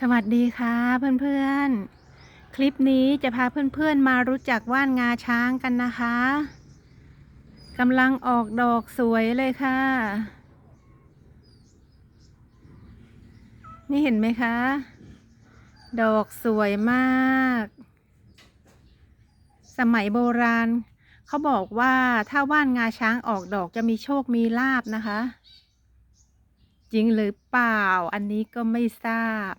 สวัสดีค่ะเพื่อนๆ คลิปนี้จะพาเพื่อนๆมารู้จักว่านงาช้างกันนะคะกำลังออกดอกสวยเลยค่ะ นี่เห็นไหมคะ ดอกสวยมาก สมัยโบราณ เขาบอกว่าถ้าว่านงาช้างออกดอกจะมีโชคมีลาบนะคะ จริงหรือเปล่า อันนี้ก็ไม่ทราบ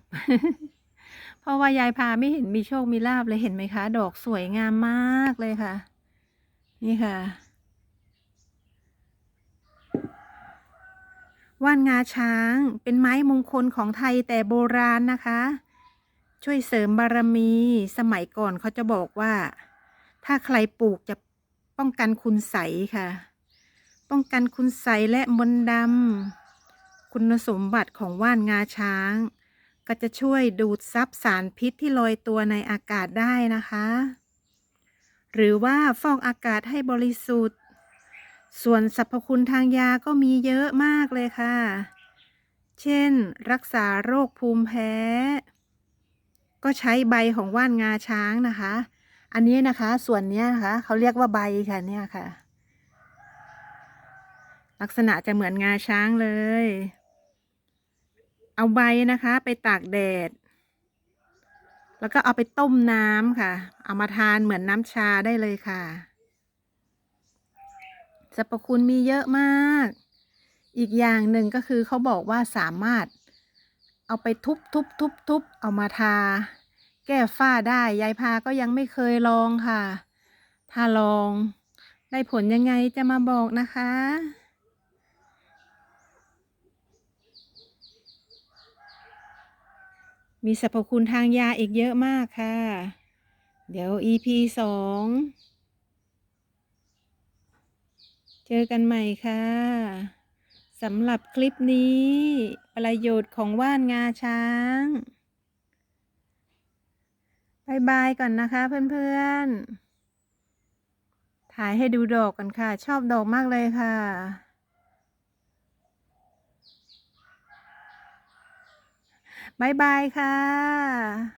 เพราะว่ายายพาไม่เห็นมีโชคมีลาบเลยเห็นไหมคะ ดอกสวยงามมากเลยค่ะ นี่ค่ะ ว่านงาช้างเป็นไม้มงคลของไทยแต่โบราณนะคะ ช่วยเสริมบารมีสมัยก่อนเขาจะบอกว่า ถ้าใครปลูกจะป้องกันคุณใสค่ะ ป้องกันคุณใสและมนต์ดำ คุณสมบัติของว่านงาช้าง ก็จะช่วยดูดซับสารพิษที่ลอยตัวในอากาศได้นะคะ หรือว่าฟอกอากาศให้บริสุทธิ์ ส่วนสรรพคุณทางยาก็มีเยอะมากเลยค่ะ เช่น รักษาโรคภูมิแพ้ ก็ใช้ใบของว่านงาช้างนะคะ อันนี้นะคะส่วนนี้นะคะเขาเรียกว่าใบค่ะเนี่ยค่ะลักษณะจะเหมือนงาช้างเลย เอาใบนะคะไปตากแดด แล้วก็เอาไปต้มน้ำค่ะ เอามาทานเหมือนน้ำชาได้เลยค่ะสรรพคุณมีเยอะมาก อีกอย่างหนึ่งก็คือเขาบอกว่าสามารถเอาไปทุบทุบทุบทุบเอามาทา แก้ฝ้าได้ยายพาก็ยังไม่เคยลองค่ะ ถ้าลอง ได้ผลยังไงจะมาบอกนะคะ มีสรรพคุณทางยาอีกเยอะมากค่ะ เดี๋ยว EP สองเจอกันใหม่ค่ะสำหรับคลิปนี้ ประโยชน์ของว่านงาช้างบายบายก่อนนะคะเพื่อนๆ ถ่ายให้ดูดอกกันค่ะ ชอบดอกมากเลยค่ะ บายบายค่ะ